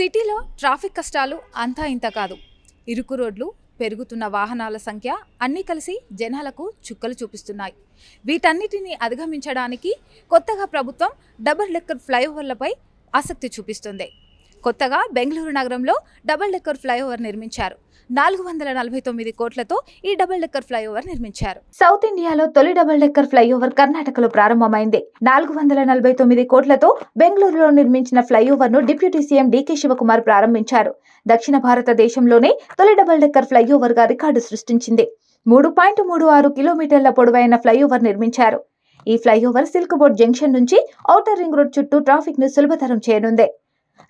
సిటీలో ట్రాఫిక్ కష్టాలు అంతా ఇంత కాదు. ఇరుకు రోడ్లు పెరుగుతున్న వాహనాల సంఖ్య అన్నీ కలిసి జనాలకు చుక్కలు చూపిస్తున్నాయి. వీటన్నిటిని అధిగమించడానికి కొత్తగా ప్రభుత్వం డబుల్ డెక్కర్ ఫ్లైఓవర్లపై ఆసక్తి చూపిస్తుంది. కొత్తగా బెంగళూరు నగరంలో డబుల్ డెక్కర్ ఫ్లైఓవర్ నిర్మించారు. నాలుగు వందల నలభై తొమ్మిది కోట్లతో ఈ డబుల్ డెక్కర్ ఫ్లైఓవర్ నిర్మించారు. సౌత్ ఇండియాలో తొలి డబుల్ డెక్కర్ ఫ్లైఓవర్ కర్ణాటకలో ప్రారంభమైంది. నాలుగు వందల నలభై తొమ్మిది కోట్లతో బెంగళూరులో నిర్మించిన ఫ్లైఓవర్ను డిప్యూటీ సీఎం డీకే శివకుమార్ ప్రారంభించారు. దక్షిణ భారతదేశంలోనే తొలి డబుల్ డెక్కర్ ఫ్లైఓవర్గా రికార్డు సృష్టించింది. మూడు పాయింట్ మూడు ఆరు కిలోమీటర్ల పొడవైన ఫ్లైఓవర్ నిర్మించారు. ఈ ఫ్లైఓవర్ సిల్క్ బోర్డ్ జంక్షన్ నుంచి ఔటర్ రింగ్ రోడ్ చుట్టూ ట్రాఫిక్ను సులభతరం చేయనుంది.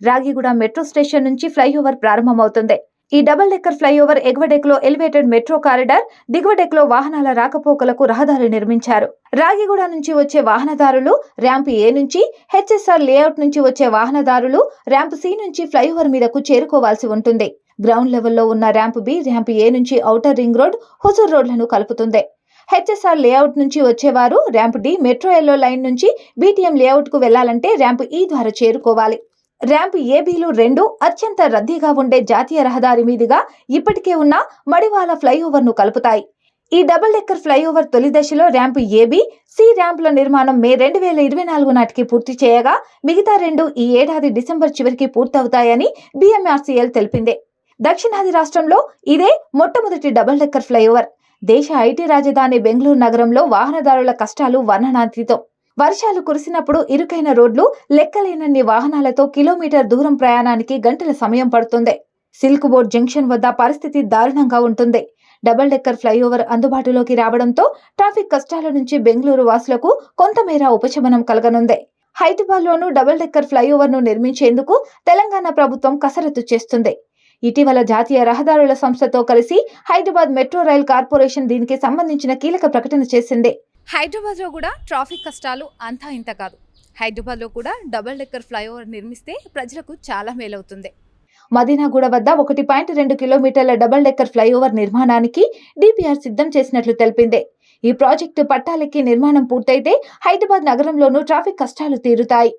రాగిగూడ మెట్రో స్టేషన్ నుంచి ఫ్లైఓవర్ ప్రారంభమవుతుంది. ఈ డబుల్ డెక్కర్ ఫ్లైఓవర్ ఎగువ డెక్లో ఎలివేటెడ్ మెట్రో కారిడార్ దిగువ డెక్లో వాహనాల రాకపోకలకు రహదారి నిర్మించారు. రాగిగూడ నుంచి వచ్చే వాహనదారులు ర్యాంప్ ఏ నుంచి హెచ్ఎస్ఆర్ లేఅవుట్ నుంచి వచ్చే వాహనదారులు ర్యాంప్ సి నుంచి ఫ్లైఓవర్ మీదకు చేరుకోవాల్సి ఉంటుంది. గ్రౌండ్ లెవెల్లో ఉన్న ర్యాంప్ బి ర్యాంప్ ఏ నుంచి ఔటర్ రింగ్ రోడ్ హుజూర్ రోడ్లను కలుపుతుంది. హెచ్ఎస్ఆర్ లేఅవుట్ నుంచి వచ్చేవారు ramp D metro yellow line నుంచి బీటీఎం లేఅవుట్కు వెళ్ళాలంటే ర్యాంప్ ఈ ద్వారా చేరుకోవాలి. ర్యాంప్ ఏబీలు రెండు అత్యంత రద్దీగా ఉండే జాతీయ రహదారి మీదుగా ఇప్పటికే ఉన్న మడివాల ఫ్లైఓవర్ను కలుపుతాయి. ఈ డబుల్ డెక్కర్ ఫ్లైఓవర్ తొలి దశలో ర్యాంప్ ఏబీ సి ర్యాంపుల నిర్మాణం మే రెండు వేల ఇరవై నాలుగు నాటికి పూర్తి చేయగా మిగతా రెండు ఈ ఏడాది డిసెంబర్ చివరికి పూర్తవుతాయని బిఎంఆర్సీఎల్ తెలిపింది. దక్షిణాది రాష్ట్రంలో ఇదే మొట్టమొదటి డబుల్ డెక్కర్ ఫ్లైఓవర్. దేశ ఐటీ రాజధాని బెంగళూరు నగరంలో వాహనదారుల కష్టాలు వర్ణనాతీతం. వర్షాలు కురిసినప్పుడు ఇరుకైన రోడ్లు లెక్కలేనన్ని వాహనాలతో కిలోమీటర్ దూరం ప్రయాణానికి గంటల సమయం పడుతుంది. సిల్క్ బోర్డ్ జంక్షన్ వద్ద పరిస్థితి దారుణంగా ఉంటుంది. డబల్ డెక్కర్ ఫ్లైఓవర్ అందుబాటులోకి రావడంతో ట్రాఫిక్ కష్టాల నుంచి బెంగళూరు వాసులకు కొంతమేర ఉపశమనం కలగనుంది. హైదరాబాద్లోనూ డబల్ డెక్కర్ ఫ్లైఓవర్ను నిర్మించేందుకు తెలంగాణ ప్రభుత్వం కసరత్తు చేస్తుంది. ఇటీవల జాతీయ రహదారుల సంస్థతో కలిసి హైదరాబాద్ మెట్రో రైల్ కార్పొరేషన్ దీనికి సంబంధించిన కీలక ప్రకటన చేసింది. హైదరాబాద్లో కూడా ట్రాఫిక్ కష్టాలు అంతా ఇంత కాదు. హైదరాబాద్లో కూడా డబుల్ డెక్కర్ ఫ్లైఓవర్ నిర్మిస్తే ప్రజలకు చాలా మేలవుతుంది. మదీనాగూడ వద్ద ఒకటి పాయింట్ రెండు కిలోమీటర్ల డబుల్ డెక్కర్ ఫ్లైఓవర్ నిర్మాణానికి డిపిఆర్ సిద్ధం చేసినట్లు తెలిపింది. ఈ ప్రాజెక్టు పట్టాలెక్కి నిర్మాణం పూర్తయితే హైదరాబాద్ నగరంలోనూ ట్రాఫిక్ కష్టాలు తీరుతాయి.